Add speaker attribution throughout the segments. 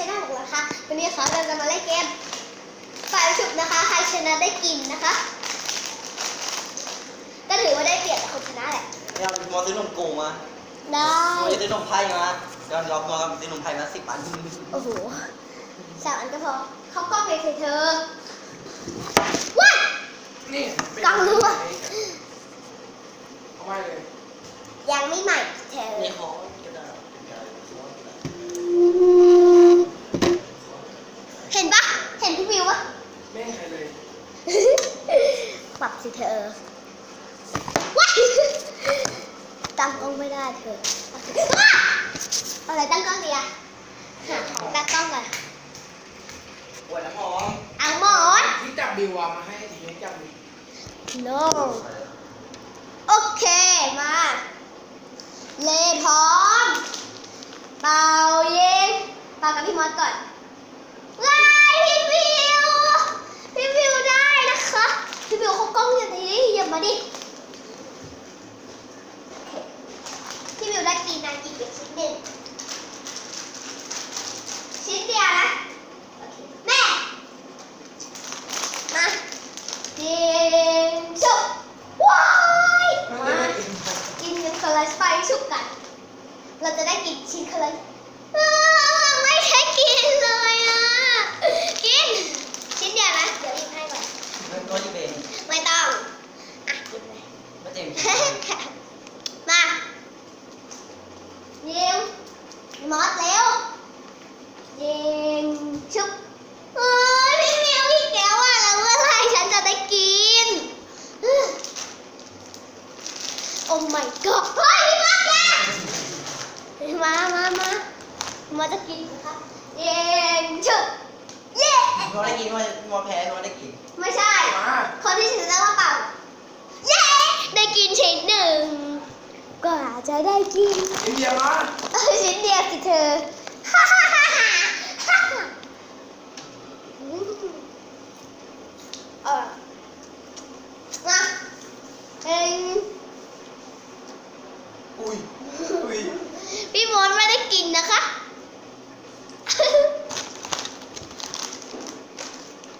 Speaker 1: ชแนลของเรานะคะวันนี้นะคะเราจะมาเล่นเกมฝ่ายฉุบนะคะ ใครชนะได้กินนะคะ ก็ถือว่าได้เปรียบแต่คนชนะแหละ
Speaker 2: เนี่ยมอซื้อนมโกมา
Speaker 1: ได้
Speaker 2: มอจะซื้อนมไพ่มาเดี๋ยวเรามอซื้อนมไพ่มาสิบอัน
Speaker 1: โอ้โหสามอันก็พอเข้ากล้องเลยสิเธอว้าย
Speaker 3: นี่
Speaker 1: กล้องรั่ว
Speaker 3: เอาไว้เลย
Speaker 1: ยังไม่ใหม่เธอ
Speaker 2: นี่ขอกระดาษกระดาษขอกระดาษ
Speaker 1: เห็นปะเห็นพี่วิวปะ
Speaker 3: ไม่ให้ใครเลย
Speaker 1: ปรับสิเธอว้ายตั้งกล้องไม่ได้เธอว้าเอาอะไรตั้งกล้องดีอะหาของตั้งกล้องก่อน
Speaker 2: ปวดน้ำหอม
Speaker 1: เอาหมอน
Speaker 3: ที่จับ ให้ทีนี้จับบิ
Speaker 1: no โอเค มา เลพร้อม เป่ายิงเป่ากับพี่มอสก่อนว้ายพี่วิว พี่วิวได้นะคะ พี่วิวเขากล้องอย่างนี้เหยียบมาดิ พี่วิวได้กินนะกินเป็นชิ้นหนึ่งชิ้นเดียวนะโอเคแม่ มายิงชุบว้าย
Speaker 3: ไม่
Speaker 1: มา
Speaker 3: ได้กิน
Speaker 1: กินกันคนละไฟชุบกัน เราจะได้กินชิ้นคนละอ้าวไม่ใช่กินเลยอะ กิน ชิ้นเดียวนะ เดี๋ยวอีกให้ก่อน
Speaker 2: เริ่มต้นที่เบน
Speaker 1: ไม่ต้อง อะกินเลย
Speaker 2: ไม่เต็ม
Speaker 1: มายิงมอสเร็วยิงชุบเอ้ยพี่เมียวอีกแล้วอะแล้วเมื่อไหรฉันจะได้กิน โอ้ my god เฮ้ยพี่มอสแกมามามามาจะกินนะคะยิงชุบเย้
Speaker 2: มอได้กินมอมอแพ้มอได้กิน
Speaker 1: ไม่ใช่
Speaker 3: มา
Speaker 1: คนที่ชนะว่าเปล่า เย้ ได้กินชิ้นหนึ่งกว่า จะได้กิน
Speaker 3: อินเดียมา
Speaker 1: เออชิ้นเดียวสิเธอฮ่าฮ่าฮ่าฮ่าฮ่าอืมเออมาเอ็ง
Speaker 3: อุ้ยอุ้ย
Speaker 1: พี่มดไม่ได้กินนะคะ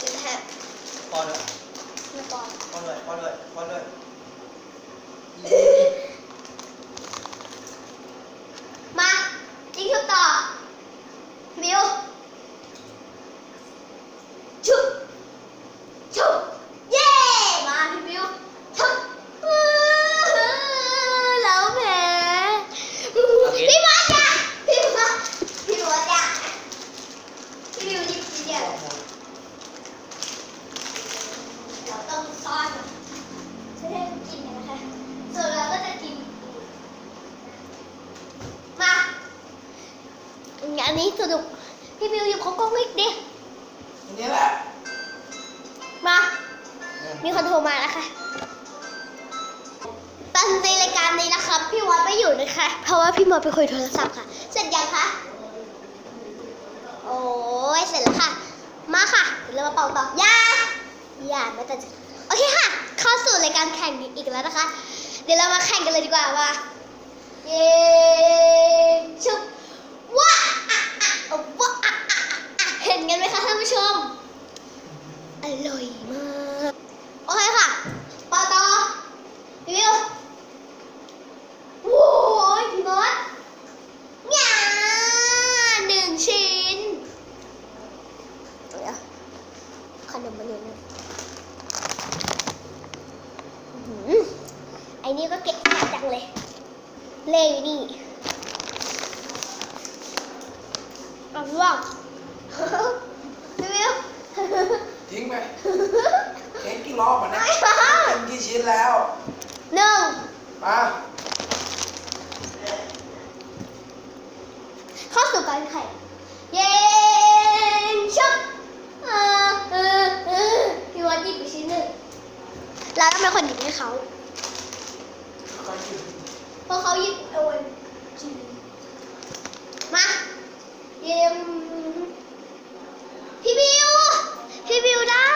Speaker 1: กินแฮะ
Speaker 2: ป้อนด้วย
Speaker 1: ไม่ปอน
Speaker 2: ป้อนด้วยป้อนด้วยป้อนด้วย
Speaker 1: มายิงชุบต่อมิวชุบชุบเย้มาพี่มิวชุบอื้อแล้วแพ้พี่มอสจ้ะพี่มอสพี่มอสจ้ะพี่มิวหยิบทีเดียวเราต้องซ่อนไม่ได้กินนะคะส่วนเราก็จะกิน มาอันนี้สนุก พี่บิวหยิบของกล้องอีกดิ
Speaker 3: อันนี้แหละ
Speaker 1: มา มีคนโทรมาแล้วค่ะ ตอนในรายการนี้นะครับพี่มอสไม่อยู่นะคะ เพราะว่าพี่มอสไปคุยโทรศัพท์ค่ะ เสร็จยังคะ โอ้ยเสร็จแล้วค่ะ มาค่ะเดี๋ยวเรามาเป่าต่อยาอย่าไม่แต่จะโอเคค่ะ เข้าสู่รายการแข่งอีกแล้วนะคะ เดี๋ยวเรามาแข่งกันเลยดีกว่าว่า เย้ชุบว้าอะอะอะว้าอะอะอะอะเห็นกันไหมคะท่านผู้ชม อร่อยมาก โอเคค่ะปอต่อพี่วิวโอ้ยพี่มดงาหนึ่งชิ้นเดี๋ยวขนมมันอยู่นี่อื้อหือไอ้นี่ก็เก็บจังเลย เลวนี่เอาล่วงพี่วิว
Speaker 3: ทิ้งไปเค้กกี่รอบอะเนี่ย
Speaker 1: ไม่เอา
Speaker 3: กินกี่ชิ้นแล้ว
Speaker 1: หนึ่ง
Speaker 3: มา
Speaker 1: เข้าสู่การแข่งเย้ชุบเออเออเออพี่วัดหยิบไปชิ้นหนึ่งแล้วต้องเป็นคนหยิบให้เขา
Speaker 3: ค่อยๆกิน
Speaker 1: เพราะเขาหยิบโอาไว้ชิ้นมาเยี่ยมพี่บิว พี่บิวได้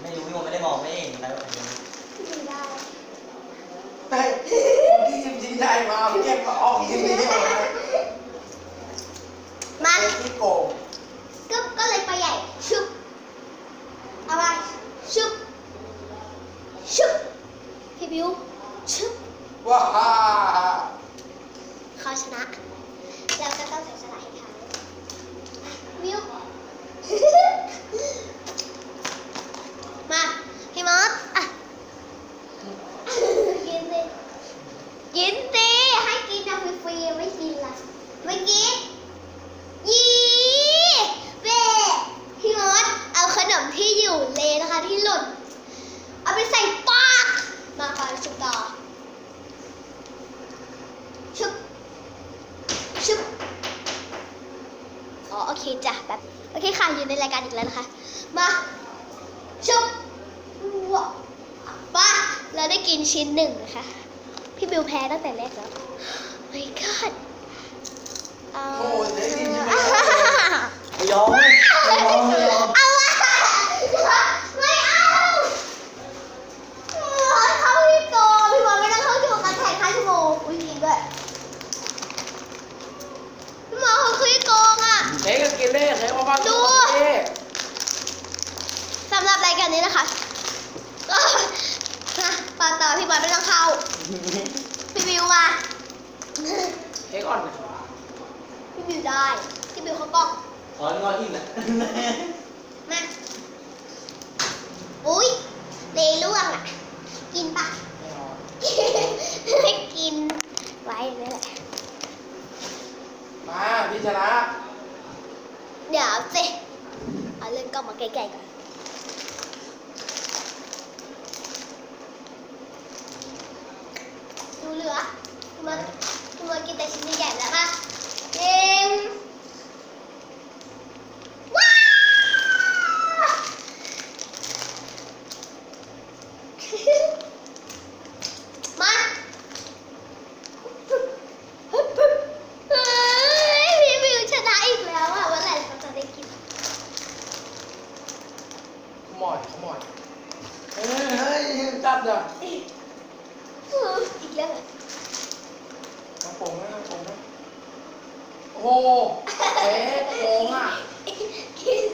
Speaker 2: ไม่รู้พี่มอไม่ได้มองไม่เห็นอะไรหรอก
Speaker 1: พี่บิวได้
Speaker 3: แต่ที่ยิ้มที่ได้มาเก็บมาออกยิ้มนี้มเลย เค้กที่โกง
Speaker 1: ก็ก็เลยไปใหญ่ ชุบเอาไปชุบ ชุบ พี่บิว ชุบ
Speaker 3: ว้าฮ่า
Speaker 1: เขาชนะ แล้วก็ต้องเสียสละให้เขาวิว มา พี่มอสอะ กินสิ กินสิให้กินนะฟรีๆไม่กินละไม่กินยีเบพี่มอสเอาขนมที่อยู่เลยนะคะที่หล่นเอาไปใส่ปากมาก่อนชุบต่อชุบชุบอ๋อโอเคจ้ะแบบโอเคค่ะอยู่ในรายการอีกแล้วนะคะ มาชุบว้าป้าเราได้กินชิ้นหนึ่งนะคะ พี่บิวแพ้ตั้งแต่แรกแล้ว my god เอา
Speaker 3: โอ้ยได้กินใช่ไหม
Speaker 2: ไม่ยอมไม่ยอมไม่ยอม
Speaker 1: เอาไม่เอาเขาพี่โกพี่บอลไม่ต้องเข้าชั่วโมงการแข่งห้าชั่วโมงอุ้ยจริงด้วยพี่หมอเขาคือโกงอะ
Speaker 3: เค้กก็กินได้เค้กเอามา
Speaker 1: ดู
Speaker 3: เค้ก
Speaker 1: สำหรับรายการนี้นะคะก็นะปาต่อพี่บอลไม่ต้องเข้า พี่บิวมา
Speaker 3: เค้กอ่อน
Speaker 1: พี่บิวได้ พี่บิวเขากล้อง
Speaker 2: ขอเงออีกนะ
Speaker 1: มา อุ้ยเลยล่วงอะ กินปะ
Speaker 3: ไม่เอา
Speaker 1: ไม่กิน ไว้อย่างนี่แหละ
Speaker 3: มาพี่ชนะ
Speaker 1: เดี๋ยวสิ เอาเรื่องกล้องมาใกล้ๆก่อน ดูเหลือคุณมาคุณมากินแต่ชิ้นใหญ่ๆแล้วค่ะเองว้าวมาเฮ้ยพี่บิวชนะอีกแล้วอะวันไหนเขาจะได้กิน
Speaker 3: ขมอดขมอดเฮ้ยเฮ้ยจัดจ้ะ
Speaker 1: อีกแล้วเหรอ
Speaker 3: มาโป่งนะมาโป่งนะ โอ้โหเค้กโป่งอะ
Speaker 1: กิน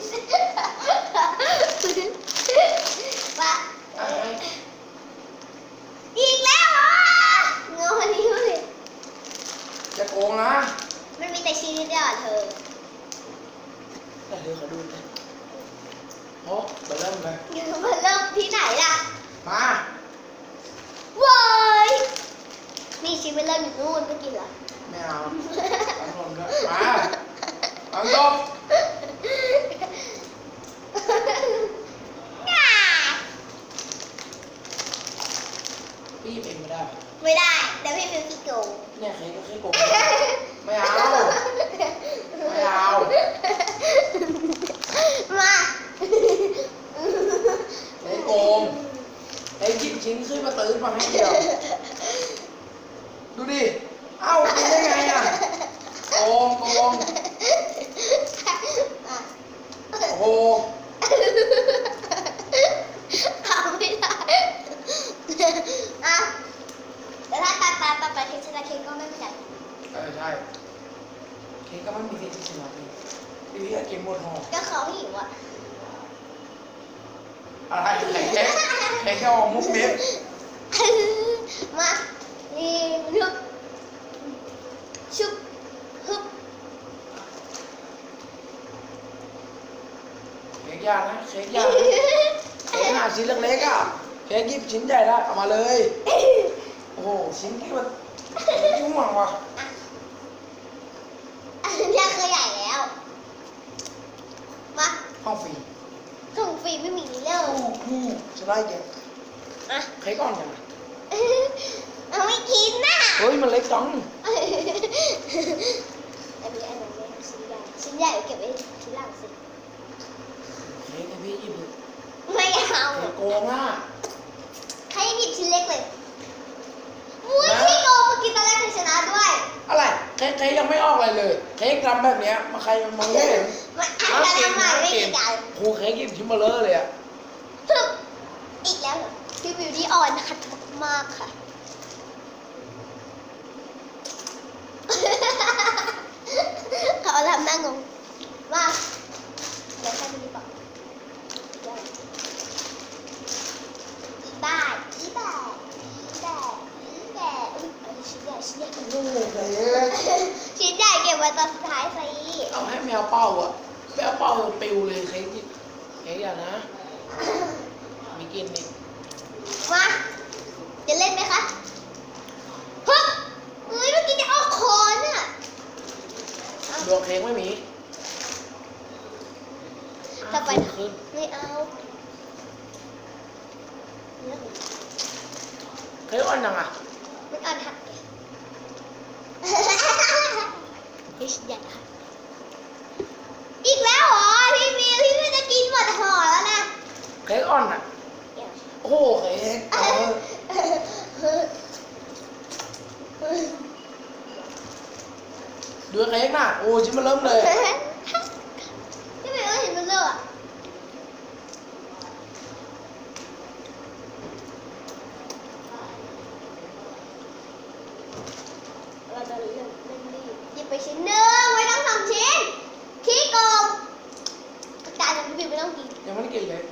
Speaker 1: ว่า
Speaker 3: อะให้
Speaker 1: อีกแล้วเหรอเงาวันนี้เลย
Speaker 3: จะโกงนะ
Speaker 1: มันมีแต่ชิ้นนิดเดียวอะเธอ
Speaker 3: แต่เธอขอดูหน่อยโอ้มาเริ่มเลย
Speaker 1: มันเริ่มที่ไหนล่ะ
Speaker 3: มา
Speaker 1: เว้ยนี่ชิ้นมันเริ่มอยู่นู่นไม่กินเหรอ
Speaker 3: ไม่เอาตั้งลมด้วยมาตั้งจบ
Speaker 1: ง่า
Speaker 3: พี่เองไม่ได้
Speaker 1: ไม่ได้เดี๋ยวพี่ฟิวขี้โกง
Speaker 3: เนี่ยเค้กก็เค้กโกงไม่เอา ไม่เอา
Speaker 1: มา
Speaker 3: เค้กโกงเค้กหยิบชิ้นขึ้นมาตื้นมาให้เดียว ดูดิเอ้า กินได้ไงอะโกงโกงโอ้โห
Speaker 1: ทำไม่ได้อะแต่ถ้าตาตาตาไปเค้กชนะเค้กก็ไม่เป็นไร
Speaker 3: เออใช่เค้กก็ไม่มีสิทธิ์ที่ชนะเลยพี่พี่อยากกินหมดห่อ
Speaker 1: ก็เขาหิวอะ
Speaker 3: อะไรเค้กเค้กเค้กแค่ออกมุกเม็ด
Speaker 1: มานี่ลุกชุบฮึบ
Speaker 3: เค้ก ยากนะเค้กยากนะเค้กหาชิ้นเล็กๆอะเค้กหยิบชิ้นใหญ่ได้เอามาเลย โอ้โหชิ้นที่มันยุ่งหวังว่ะ
Speaker 1: อันนี้เคยใหญ่แล้ว มา
Speaker 3: ห้องฟรี
Speaker 1: ถุงฟรีไม่มีเลิก
Speaker 3: อู้หูชนะอีกแล้ว
Speaker 1: อะ
Speaker 3: เค้กอ่อนยังไง
Speaker 1: เอาไม่กินน่ะ
Speaker 3: เฮ้ยมันเล็กจัง
Speaker 1: อันนี้อันนั้นไม่ชิ้นใหญ่ชิ้นใหญ่เก็บไว้ทีหลังสิ
Speaker 3: เค้กให้พี่หยิบเลย
Speaker 1: ไม่เอา
Speaker 3: เค้ก โกงอะ
Speaker 1: ใครหยิบชิ้นเล็กเลยมุ้ยพี่โกงมากินตอนแรกใครชนะด้วย
Speaker 3: อะไรเค้กเค้กยังไม่ออกอะไรเลย เค้กทำแบบเนี้ยมาใครมองไม่เห็น
Speaker 1: มันอาจจะทำใหม่ไม่กี่การ
Speaker 3: ครูเค้กหยิบชิ้นมาเลอะเลยอะ
Speaker 1: ฮึบอีกแล้วเหรอพี่บิวตี้ออนนะคะมากค่ะ เขาทำหน้างง มาเดี๋ยวแค่นี้ก่อนอีบ้าอีบ้าอีบ้าอีบ้าอุ้ยเอาชิ้นใหญ่ชิ้นใหญ่
Speaker 3: โอ้โหเค้ก
Speaker 1: ชิ้นใหญ่เก็บไว้ตอนสุดท้ายสิ
Speaker 3: เอาให้แมวเป้าอะแมวเป้าปิวเลยเค้กที่เค้กอย่านะมีกินนี่
Speaker 1: มาจะเล่นไหมคะฮึบเฮ้ยเมื่อกี้จะออกคอนอะ
Speaker 3: ดวงเค้กไม่มี
Speaker 1: ต่อไป
Speaker 3: ขึ้น
Speaker 1: ไม่เอา
Speaker 3: เค้กอ่อนยังอะ
Speaker 1: ไม่อ่านหักเฮ้ยชิ้นใหญ่ค่ะอีกแล้วเหรอพี่มิวพี่มิวจะกินหมดห่อแล้วนะ
Speaker 3: เค้กอ่อนอะ
Speaker 1: เดี๋ยว
Speaker 3: โอ้โหเค้กเออดูเค้กน่ะ โอ้ชิ้นมันเริ่มเลย
Speaker 1: พี่มิวเห็นมันเลยอะเราจะเล่นเล่นรีบหยิบไปชิ้นหนึ่งไว้ต้องสองชิ้นขี้โกงกายจะพี่มิวไม่ต้องกิน
Speaker 3: ยังไม่ได้กินเลย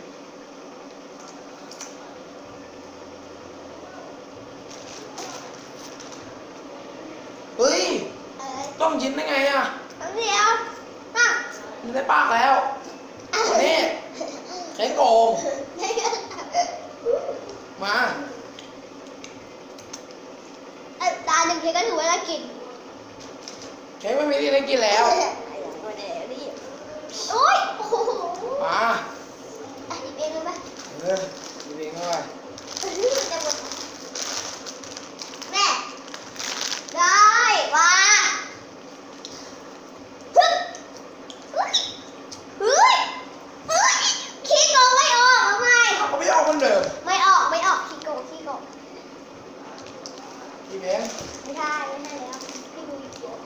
Speaker 3: เฮ้ย
Speaker 1: อะไร
Speaker 3: ต้องชิ้นได้ไงอะ
Speaker 1: แป๊บเดียวอะ
Speaker 3: มันได้ปากแล้วนี่เค้กโกงมา
Speaker 1: เอ้ยตาหนึ่งเค้กก็ถือว่าได้กิน
Speaker 3: เค้กไม่มีที่ได้กินแล้ว
Speaker 1: โอ๊ยโอ้โห
Speaker 3: มา
Speaker 1: อะหยิบเองเลยไหม
Speaker 3: เออดูเองเข้าไป
Speaker 1: จะหมดแม่ได้มาฮึบเฮ้ยเฮ้ยเฮ้ยขี้โกงไม่ออกทำไม
Speaker 3: เอาก็ไม่ออกเหมันเดิม
Speaker 1: ไม่ออกไม่ออกขี้โกงขี้โกง
Speaker 3: พี่เบง
Speaker 1: ไม่ได้ไม่ได้แล้วพี่บิวหยิบเยอะ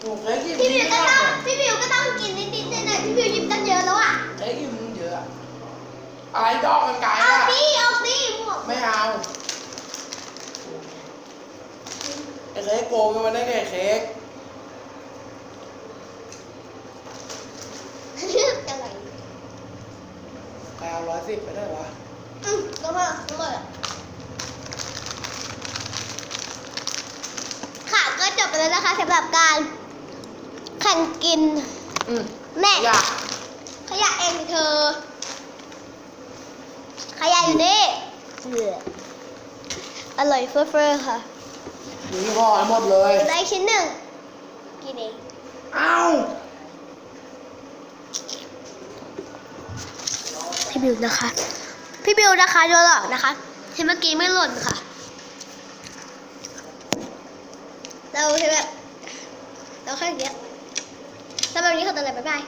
Speaker 3: โอ้เค้กหยิบ
Speaker 1: พี่บิว
Speaker 3: นิด
Speaker 1: ก็
Speaker 3: หน่
Speaker 1: ต้อง
Speaker 3: อย
Speaker 1: พี่บิวก็ต้องกินนิดๆหน่อยๆพี่บิวหยิบตั้งเยอะแล้วอะ
Speaker 3: เค้กหยิบมึงเยอะอะอะไรดอกกันไกล
Speaker 1: เอา
Speaker 3: อะ
Speaker 1: ดิเอาดิหมวก
Speaker 3: ไม่เอาไอ้เค้กโกงกันมาได้ไงเค้ก
Speaker 1: อะไร
Speaker 3: ใครเอาร้อยสิบไปได้วะ
Speaker 1: อืมก็มาก็มาค่ะ ก็จบไปแล้วนะคะสำหรับการแข่งกิน
Speaker 3: อืม
Speaker 1: แม่
Speaker 3: อยาก
Speaker 1: ขยะเองสิเธอ ขยะอยู่นี่เสืออร่อยเฟ้อๆค่ะ
Speaker 3: ดูยี่ห้อให้หมดเลย
Speaker 1: ได้ชิ้นหนึ่งกินเอง
Speaker 3: เอ้า
Speaker 1: พี่บิวนะคะ พี่บิวนะคะโดนหลอกนะคะที่เมื่อกี้ไม่หล่นค่ะ เราใช่แบบเราแค่อย่างเงี้ยสำหรับวันนี้ขอตัวลาไปบายบาย